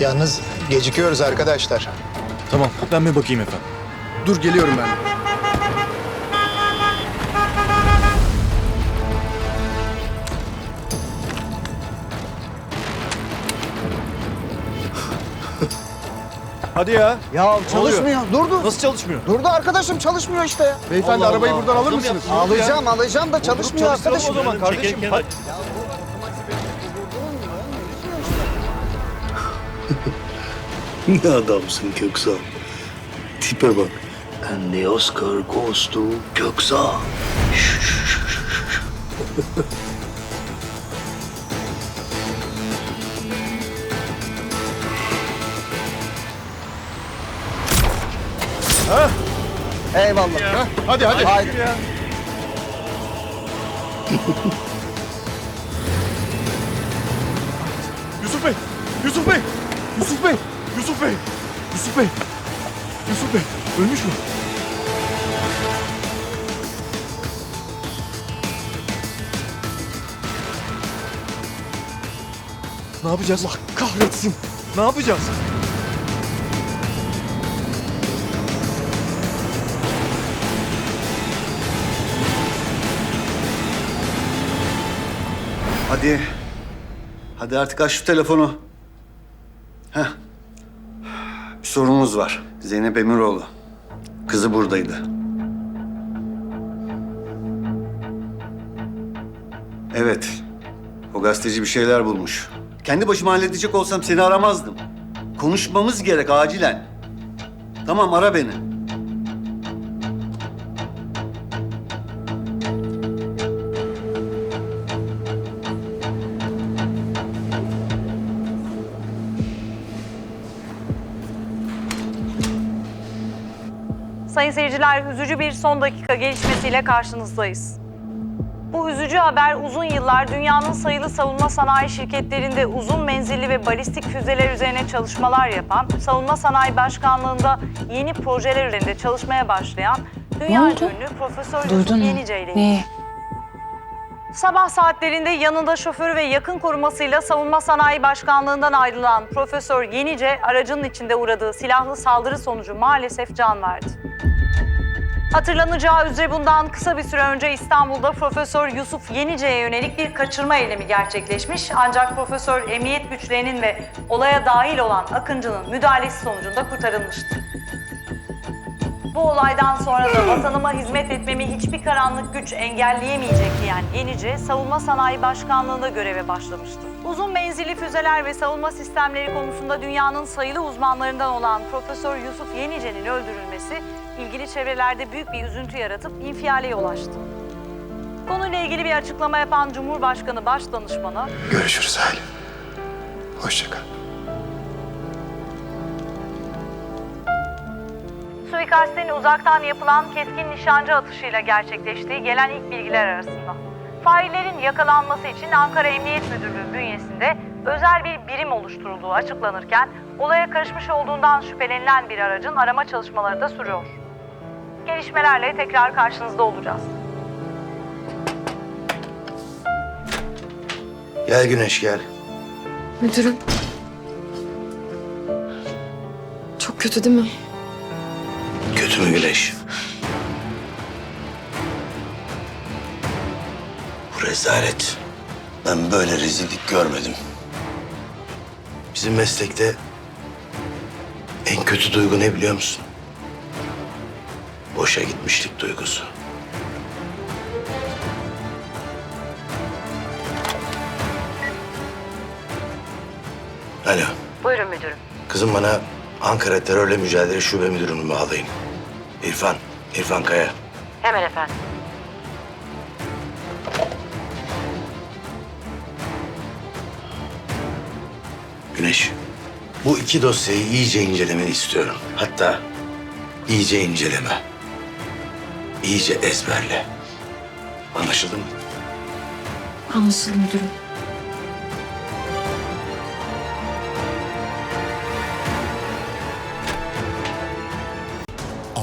Yalnız gecikiyoruz arkadaşlar. Tamam ben bir bakayım efendim. Dur geliyorum ben. Hadi ya. Ya çalışmıyor. Durdu. Nasıl çalışmıyor? Durdu arkadaşım çalışmıyor işte ya. Beyefendi Allah arabayı Allah. buradan alır mısınız? Alacağım alacağım da çalışmıyor Çalıştıralım arkadaşım. o zaman kardeşim. Hadi. Ne adamsın Köksal. Tipe bak. And the Oscar goes to Köksal. Eyvallah. Heh, hadi hadi. Haydi. Yusuf Bey! Yusuf Bey! Yusuf Bey! Yusuf Bey! Yusuf Bey! Yusuf Bey! Ölmüş mü? Ne yapacağız? Allah kahretsin! Ne yapacağız? Hadi. Hadi artık aç şu telefonu. Heh. Bir sorunumuz var. Zeynep Emiroğlu. Kızı buradaydı. Evet. O gazeteci bir şeyler bulmuş. Kendi başıma halledecek olsam seni aramazdım. Konuşmamız gerek acilen. Tamam ara beni. Sayın seyirciler, üzücü bir son dakika gelişmesiyle karşınızdayız. Bu üzücü haber uzun yıllar dünyanın sayılı savunma sanayi şirketlerinde uzun menzilli ve balistik füzeler üzerine çalışmalar yapan, Savunma Sanayi Başkanlığı'nda yeni projeler üzerinde çalışmaya başlayan dünya ünlü Profesör Yusuf? Yenice ile Neyi? Sabah saatlerinde yanında şoförü ve yakın korumasıyla Savunma Sanayi Başkanlığı'ndan ayrılan Profesör Yenice aracının içinde uğradığı silahlı saldırı sonucu maalesef can verdi. Hatırlanacağı üzere bundan kısa bir süre önce İstanbul'da Profesör Yusuf Yenice'ye yönelik bir kaçırma eylemi gerçekleşmiş. Ancak Profesör emniyet güçlerinin ve olaya dahil olan Akıncı'nın müdahalesi sonucunda kurtarılmıştı. Bu olaydan sonra da vatanıma hizmet etmemi hiçbir karanlık güç engelleyemeyecek diyen Yenice, Savunma Sanayi Başkanlığı'nda göreve başlamıştı. Uzun menzilli füzeler ve savunma sistemleri konusunda dünyanın sayılı uzmanlarından olan Profesör Yusuf Yenice'nin öldürülmesi ilgili çevrelerde büyük bir üzüntü yaratıp infiale yol açtı. Konuyla ilgili bir açıklama yapan Cumhurbaşkanı Başdanışmanı, Görüşürüz Halim. Hoşça kal. Suikastin uzaktan yapılan keskin nişancı atışıyla gerçekleştiği gelen ilk bilgiler arasında. Faillerin yakalanması için Ankara Emniyet Müdürlüğü bünyesinde özel bir birim oluşturulduğu açıklanırken olaya karışmış olduğundan şüphelenilen bir aracın arama çalışmaları da sürüyor. Gelişmelerle tekrar karşınızda olacağız. Gel Güneş gel. Müdürüm. Çok kötü değil mi? Kötü mü Güneş? Bu rezalet. Ben böyle rezillik görmedim. Bizim meslekte en kötü duygu ne biliyor musun? Boşa gitmişlik duygusu. Alo. Buyurun müdürüm. Kızım bana Ankara Terörle Mücadele Şube Müdürünü bağlayın. İrfan, İrfan Kaya. Hemen efendim. Güneş, bu iki dosyayı iyice incelemeni istiyorum. Hatta iyice inceleme. İyice ezberle. Anlaşıldı mı? Anlaşıldı müdürüm.